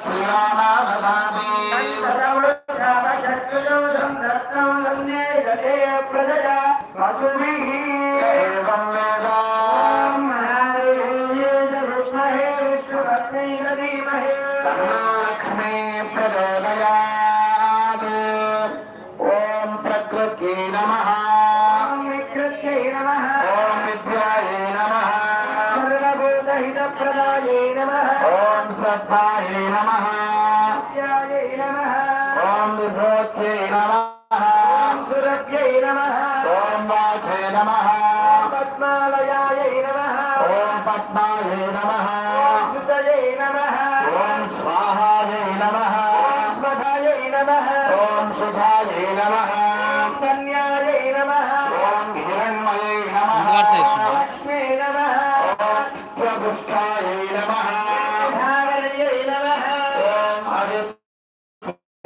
శ్రీరామాభవామి ఓం శ్రద్ధాయే నమః ఓం విభూత్యై నమః ఓం వాచే నమః పద్మాలయాయై నమః ఓం పద్మాయే నమః సుతయై నమః ఓం స్వాహాయే నమః స్మధాయై నమః ఓం సుధాయే నమః ధన్యాయై నమః ఓం హిరణ్మయే నమః లక్ష్మీ నమః ప్రపుష్టాయే నమః ధారణయై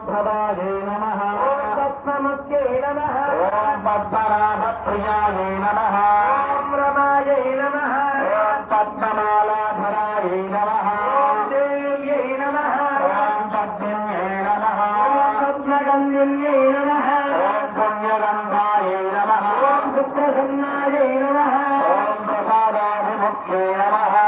பத்மநாபத்ரதாயே நம பத்மமுக்கியை நம। ஓம் பத்மநாபப்ரியாயே நம। ஓம் ரமாயை நம। ஓம் பத்மநாலாபராயை நம। ஓம் தேவியை நம। பத்மியை நம। பத்மகந்தியை நம। புண்ணியகந்தாயை நம। ஓம் நம। ஓம் நம।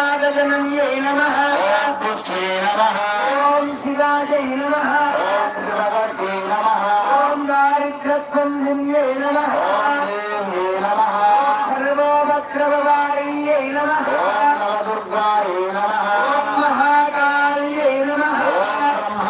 ఆహ్లాదజనన్యై నమః. ఓం పుష్యే నమః. ఓం శిలాయై నమః. ఓం శివగతే నమః. ఓం దారిద్ర్యత్వంజన్యై నమః. ఓం దేవ్యే నమః. సర్వోపక్రమవారిణ్యై నమః. ఓం నవదుర్గాయే నమః. ఓం మహాకాళ్యై నమః. బ్రహ్మ